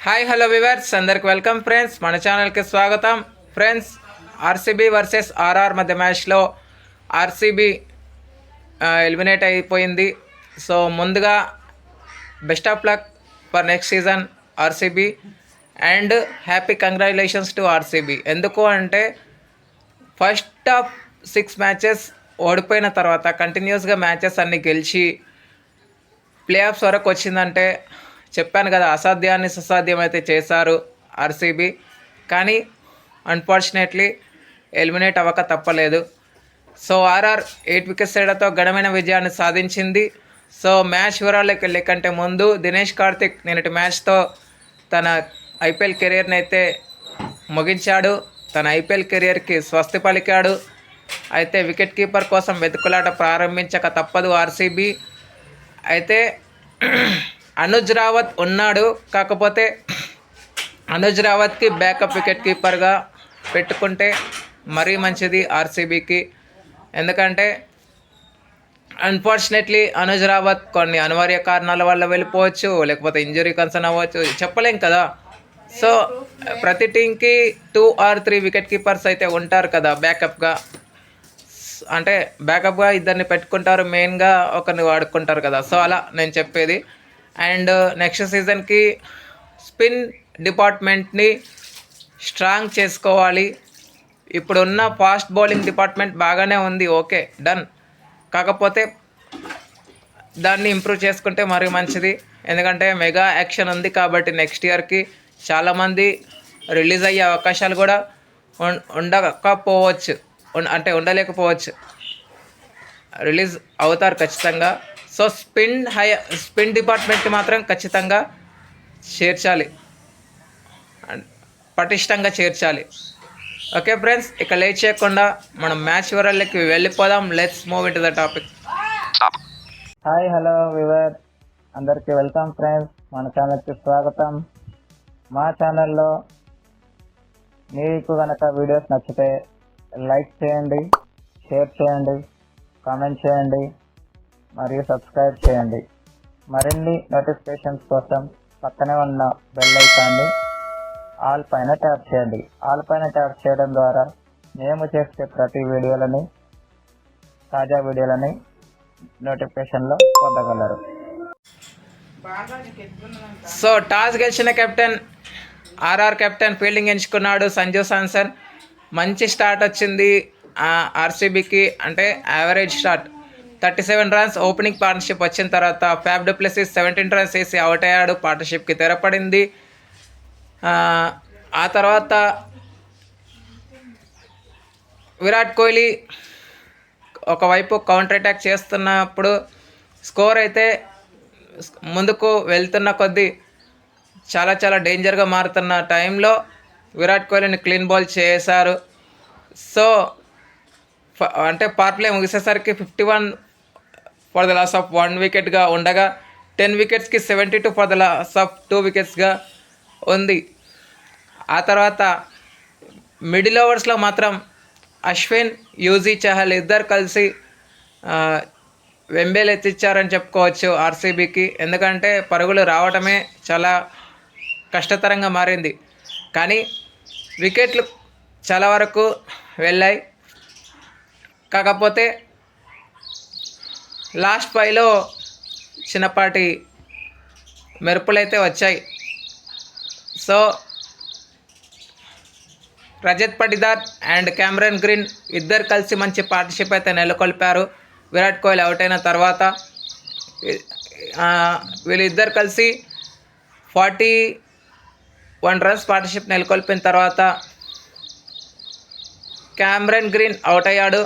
Hi hello viewers అందరికి welcome friends మన ఛానల్కి స్వాగతం. ఫ్రెండ్స్ ఆర్సీబీ వర్సెస్ ఆర్ఆర్ మధ్య మ్యాచ్లో ఆర్సీబీ ఎలిమినేట్ అయిపోయింది. సో ముందుగా best of luck for next season RCB and happy congratulations to RCB ఎందుకు అంటే ఫస్ట్ ఆఫ్ సిక్స్ మ్యాచెస్ ఓడిపోయిన తర్వాత కంటిన్యూస్గా మ్యాచెస్ అన్ని గెలిచి ప్లే ఆఫ్స్ వరకు వచ్చిందంటే చెప్పాను కదా అసాధ్యాన్ని ససాధ్యం అయితే చేశారు ఆర్సీబీ. కానీ అన్ఫార్చునేట్లీ ఎలిమినేట్ అవ్వక తప్పలేదు. సో ఆర్ఆర్ ఎయిట్ వికెట్స్ తేడాతో ఘనమైన విజయాన్ని సాధించింది. సో మ్యాచ్ వివరాలకు వెళ్ళే కంటే ముందు దినేష్ కార్తిక్ నిన్నటి మ్యాచ్తో తన ఐపీఎల్ కెరియర్ని అయితే ముగించాడు. తన ఐపీఎల్ కెరియర్కి స్వస్తి పలికాడు. అయితే వికెట్ కీపర్ కోసం వెతుకులాట ప్రారంభించక తప్పదు ఆర్సీబీ. అయితే అనుజ్ రావత్ ఉన్నాడు. కాకపోతే అనుజ్ రావత్కి బ్యాకప్ వికెట్ కీపర్గా పెట్టుకుంటే మరీ మంచిది ఆర్సీబీకి. ఎందుకంటే అన్ఫార్చునేట్లీ అనుజ్ రావత్ కొన్ని అనివార్య కారణాల వల్ల వెళ్ళిపోవచ్చు లేకపోతే ఇంజరీ కన్సర్న్ అవ్వచ్చు చెప్పలేం కదా. సో ప్రతి టీంకి two or three wicket keepers అయితే ఉంటారు కదా బ్యాకప్గా. అంటే బ్యాకప్గా ఇద్దరిని పెట్టుకుంటారు మెయిన్గా ఒకరిని వాడుకుంటారు కదా. సో అలా నేను చెప్పేది. అండ్ నెక్స్ట్ సీజన్కి స్పిన్ డిపార్ట్మెంట్ని స్ట్రాంగ్ చేసుకోవాలి. ఇప్పుడున్న ఫాస్ట్ బౌలింగ్ డిపార్ట్మెంట్ బాగానే ఉంది. Okay done. కాకపోతే దాన్ని ఇంప్రూవ్ చేసుకుంటే మరి మంచిది. ఎందుకంటే మెగా యాక్షన్ ఉంది కాబట్టి నెక్స్ట్ ఇయర్కి చాలామంది రిలీజ్ అయ్యే అవకాశాలు కూడా ఉండకపోవచ్చు. అంటే ఉండలేకపోవచ్చు. రిలీజ్ అవుతారు ఖచ్చితంగా. సో స్పిన్ హై స్పిన్ డిపార్ట్మెంట్కి మాత్రం ఖచ్చితంగా చేర్చాలి. అండ్ పటిష్టంగా చేర్చాలి. ఓకే ఫ్రెండ్స్ ఇక లేట్ చేయకుండా మనం మ్యాచ్ వివరాలకి వెళ్ళిపోదాం. Let's move in to the topic hi hello viewer అందరికీ వెల్కమ్ ఫ్రెండ్స్ మన ఛానల్కి స్వాగతం. మా ఛానల్లో మీకు కనుక వీడియోస్ నచ్చితే లైక్ చేయండి షేర్ చేయండి కామెంట్ చేయండి. మరియు సబ్స్క్రైబ్ చేయండి. మరిన్ని నోటిఫికేషన్స్ కోసం పక్కనే ఉన్న బెల్ ఐకాన్ని ఆల్ పైన ట్యాప్ చేయండి. ఆల్ పైన ట్యాప్ చేయడం ద్వారా మేము చేసే ప్రతి వీడియోలని తాజా వీడియోలని నోటిఫికేషన్లో పొందగలరు. సో టాస్ గెలిచిన కెప్టెన్ ఆర్ఆర్ కెప్టెన్ ఫీల్డింగ్ ఎంచుకున్నాడు సంజు సాన్సన్ మంచి స్టార్ట్ వచ్చింది ఆర్సీబీకి అంటే average start thirty seven runs opening partnership వచ్చిన తర్వాత Faf du Plessis seventeen runs వేసి అవుట్ అయ్యాడు. పార్ట్నర్షిప్కి తెరపడింది. ఆ, తర్వాత విరాట్ కోహ్లీ ఒకవైపు కౌంటర్ అటాక్ చేస్తున్నప్పుడు స్కోర్ అయితే ముందుకు వెళ్తున్న కొద్దీ చాలా చాలా డేంజర్గా మారుతున్న టైంలో విరాట్ కోహ్లీని క్లీన్ బాల్ చేశారు. సో అంటే పార్ play ముగిసేసరికి fifty one for the loss of one వికెట్గా ఉండగా ten వికెట్స్కి seventy two for the loss of two వికెట్స్గా ఉంది. ఆ తర్వాత మిడిల్ ఓవర్స్లో మాత్రం అశ్విన్ యూజీ చహల్ ఇద్దరు కలిసి వెంబేలు ఎత్తిచ్చారని చెప్పుకోవచ్చు ఆర్సీబీకి. ఎందుకంటే పరుగులు రావటమే చాలా కష్టతరంగా మారింది. కానీ వికెట్లు చాలా వరకు వెళ్ళాయి. కాకపోతే లాస్ట్ ఫైవ్లో చిన్నపాటి మెరుపులైతే వచ్చాయి. So Rajat Patidar and Cameron Green ఇద్దరు కలిసి మంచి పార్ట్నర్షిప్ అయితే నెలకొల్పారు. విరాట్ కోహ్లీ అవుట్ అయిన తర్వాత వీళ్ళిద్దరు కలిసి ఫార్టీ వన్ రన్స్ పార్ట్నర్షిప్ నెలకొల్పిన తర్వాత క్యామ్రన్ గ్రీన్ అవుట్ అయ్యాడు.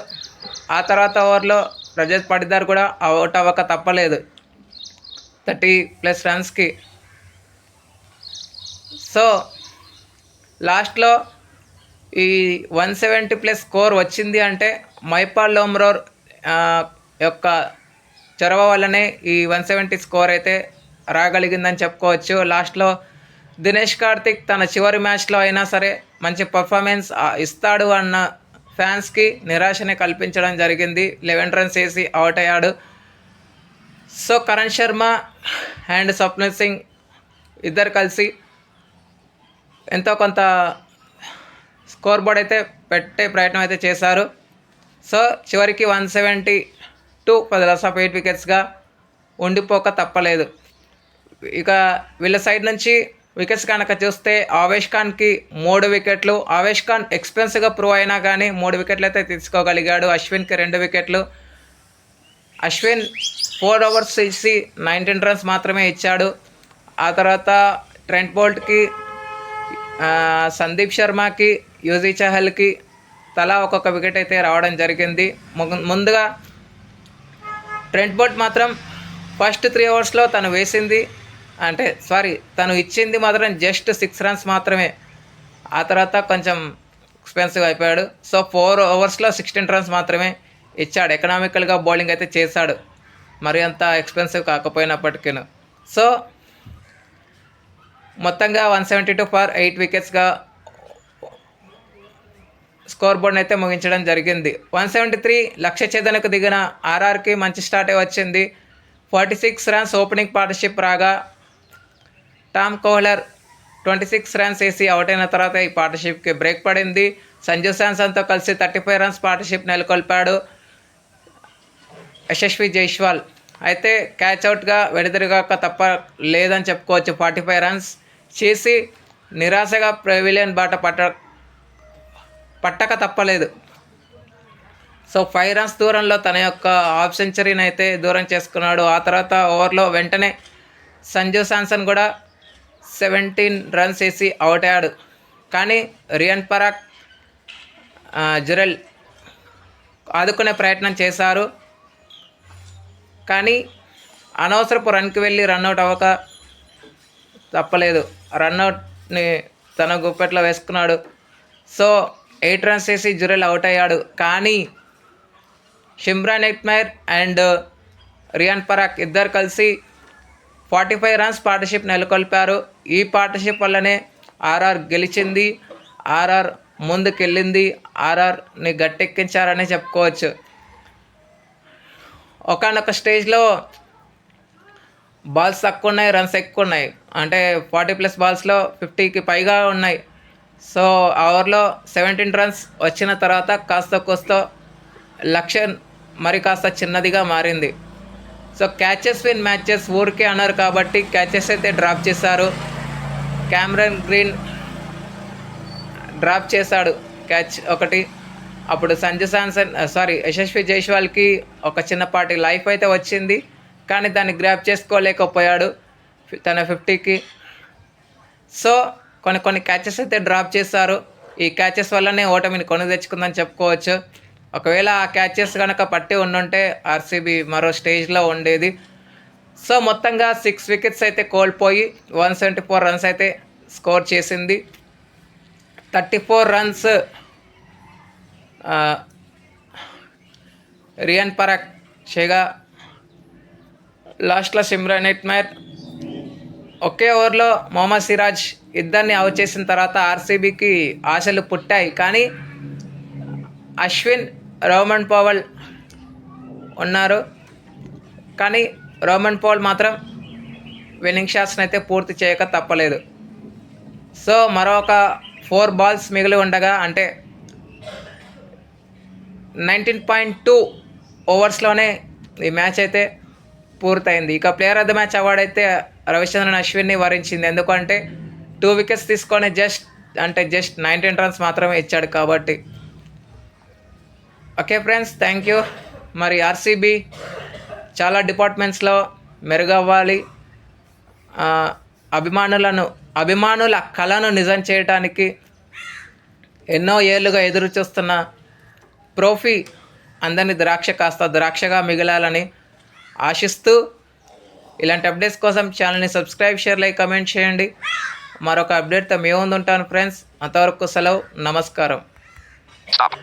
ఆ తర్వాత ఓవర్లో రజత్ పటిదార్ కూడా అవుట్ అవ్వక తప్పలేదు. Thirty plus రన్స్కి. సో లాస్ట్లో ఈ వన్ సెవెంటీ ప్లస్ స్కోర్ వచ్చింది అంటే మైపాల్ లోమ్రోర్ యొక్క చొరవ వల్లనే ఈ వన్ సెవెంటీ స్కోర్ అయితే రాగలిగిందని చెప్పుకోవచ్చు. లాస్ట్లో దినేష్ కార్తిక్ తన చివరి మ్యాచ్లో అయినా సరే మంచి పర్ఫార్మెన్స్ ఇస్తాడు అన్న ఫ్యాన్స్కి నిరాశని కల్పించడం జరిగింది. లెవెన్ రన్స్ వేసి అవుట్ అయ్యాడు. సో కరణ్ శర్మ అండ్ స్వప్నీత్ సింగ్ ఇద్దరు కలిసి ఎంతో కొంత స్కోర్ బోర్డ్ అయితే పెట్టే ప్రయత్నం అయితే చేశారు. సో చివరికి వన్ సెవెంటీ టూ పది లాస్ ఆఫ్ ఎయిట్ వికెట్స్గా ఉండిపోక తప్పలేదు. ఇక వీళ్ళ సైడ్ నుంచి వికెట్స్ కనుక చూస్తే ఆవేష్ ఖాన్కి మూడు వికెట్లు ఆవేష్ ఖాన్ ఎక్స్పెన్సివ్గా ప్రూవ్ అయినా కానీ మూడు వికెట్లు అయితే తీసుకోగలిగాడు. అశ్విన్కి రెండు వికెట్లు. అశ్విన్ ఫోర్ ఓవర్స్ ఇచ్చి నైన్టీన్ రన్స్ మాత్రమే ఇచ్చాడు. ఆ తర్వాత ట్రెంట్ బోల్ట్కి సందీప్ శర్మకి యూజీ చహల్కి తలా ఒక్కొక్క వికెట్ అయితే రావడం జరిగింది. ము- ముందుగా ట్రెంట్ బోల్ట్ మాత్రం ఫస్ట్ త్రీ ఓవర్స్లో తను వేసింది. అంటే సారీ తను ఇచ్చింది మాత్రం జస్ట్ సిక్స్ రన్స్ మాత్రమే. ఆ తర్వాత కొంచెం ఎక్స్పెన్సివ్ అయిపోయాడు. సో ఫోర్ ఓవర్స్లో సిక్స్టీన్ రన్స్ మాత్రమే ఇచ్చాడు. ఎకనామికల్గా బౌలింగ్ అయితే చేశాడు. మరి అంత ఎక్స్పెన్సివ్ కాకపోయినప్పటికీ సో మొత్తంగా one seventy two for eight వికెట్స్గా score board అయితే ముగించడం జరిగింది. వన్ సెవెంటీ త్రీ లక్ష్య ఛేదనకు దిగిన ఆర్ఆర్కి మంచి స్టార్టే వచ్చింది. Forty six runs opening partnership రాగా Tom Kohler twenty six runs వేసి అవుట్ అయిన తర్వాత ఈ పార్ట్నర్షిప్కి బ్రేక్ పడింది. సంజు శాంసన్తో కలిసి థర్టీ ఫైవ్ రన్స్ పార్ట్నర్షిప్ నెలకొల్పాడు యశస్వి జైష్వాల్ అయితే క్యాచ్ అవుట్గా వెడిదిరిగాక తప్ప లేదని చెప్పుకోవచ్చు ఫార్టీ ఫైవ్ రన్స్ చేసి నిరాశగా ప్రెవిలియన్ బాట పట్ట పట్టక తప్పలేదు. సో ఫైవ్ రన్స్ దూరంలో తన యొక్క హాఫ్ సెంచరీని అయితే దూరం చేసుకున్నాడు. ఆ తర్వాత ఓవర్లో వెంటనే సంజు శాంసన్ కూడా సెవెంటీన్ రన్స్ వేసి అవుట్ అయ్యాడు. కానీ రియన్ పరాక్ జురెల్ ఆదుకునే ప్రయత్నం చేశారు. కానీ అనవసరపు రన్కి వెళ్ళి రన్అట్ అవ్వక తప్పలేదు. రన్అట్ని తన గుప్పెట్లో వేసుకున్నాడు. సో ఎయిట్ రన్స్ వేసి జురెల్ అవుట్ అయ్యాడు. కానీ Shimron Hetmyer and Riyan Parag ఇద్దరు కలిసి ఫార్టీ ఫైవ్ రన్స్ పార్ట్నర్షిప్ నెలకొల్పారు. ఈ పార్ట్నర్షిప్ వల్లనే ఆర్ఆర్ గెలిచింది. ఆర్ఆర్ ముందుకెళ్ళింది. ఆర్ఆర్ని గట్టెక్కించారని చెప్పుకోవచ్చు. ఒకనొక స్టేజ్లో బాల్స్ తక్కువ ఉన్నాయి రన్స్ ఎక్కువ ఉన్నాయి అంటే ఫార్టీ ప్లస్ బాల్స్లో ఫిఫ్టీకి పైగా ఉన్నాయి. సో ఆ ఓవర్లో సెవెంటీన్ రన్స్ వచ్చిన తర్వాత కాస్త కోస్త లక్ష్యం మరి కాస్త చిన్నదిగా మారింది. సో క్యాచెస్ విన్ మ్యాచెస్ ఊరికే అన్నారు కాబట్టి క్యాచెస్ అయితే డ్రాప్ చేశారు. క్యామరన్ గ్రీన్ డ్రాప్ చేశాడు. క్యాచ్ ఒకటి. అప్పుడు సంజు శాంసన్ సారీ యశస్వి జైస్వాల్కి ఒక చిన్నపాటి లైఫ్ అయితే వచ్చింది. కానీ దాన్ని గ్రాప్ చేసుకోలేకపోయాడు తన ఫిఫ్టీకి సో కొన్ని కొన్ని క్యాచెస్ అయితే డ్రాప్ చేశారు. ఈ క్యాచెస్ వల్లనే ఓటమిని కొని తెచ్చుకుందని చెప్పుకోవచ్చు. ఒకవేళ ఆ క్యాచెస్ కనుక పట్టి ఉండుంటే ఆర్సీబీ మరో స్టేజ్లో ఉండేది. సో మొత్తంగా సిక్స్ వికెట్స్ అయితే కోల్పోయి వన్ సెవెంటీ ఫోర్ రన్స్ అయితే స్కోర్ చేసింది. Thirty four runs Riyan Parag చేయగా లాస్ట్లో సిమ్రాన్ ఎట్మైర్ ఒకే ఓవర్లో మొహమ్మద్ సిరాజ్ ఇద్దరిని అవుట్ చేసిన తర్వాత ఆర్సీబీకి ఆశలు పుట్టాయి. కానీ అశ్విన్ రోమన్ పోవల్ ఉన్నారు. కానీ రోమన్ పవల్ మాత్రం విన్నింగ్ షాట్స్ని అయితే పూర్తి చేయక తప్పలేదు. సో మరొక ఫోర్ బాల్స్ మిగిలి ఉండగా అంటే నైన్టీన్ పాయింట్ టూ ఓవర్స్లోనే ఈ మ్యాచ్ అయితే పూర్తయింది. ఇక player of the match award అయితే రవిచంద్రన్ అశ్విన్ని వరించింది. ఎందుకంటే టూ వికెట్స్ తీసుకొని జస్ట్ అంటే జస్ట్ నైన్టీన్ రన్స్ మాత్రమే ఇచ్చాడు కాబట్టి ఓకే ఫ్రెండ్స్ థ్యాంక్ యూ మరి ఆర్సీబీ చాలా డిపార్ట్మెంట్స్లో మెరుగవ్వాలి. అభిమానులను అభిమానుల కళను నిజం చేయటానికి ఎన్నో ఏళ్ళుగా ఎదురు చూస్తున్న ట్రోఫీ అందరినీ ద్రాక్ష కాస్త ద్రాక్షగా మిగలాలని ఆశిస్తూ ఇలాంటి అప్డేట్స్ కోసం ఛానల్ని సబ్స్క్రైబ్ షేర్ లైక్ కమెంట్ చేయండి. మరొక అప్డేట్తో మేము ఉంటాను ఫ్రెండ్స్ అంతవరకు సెలవు నమస్కారం. Stop.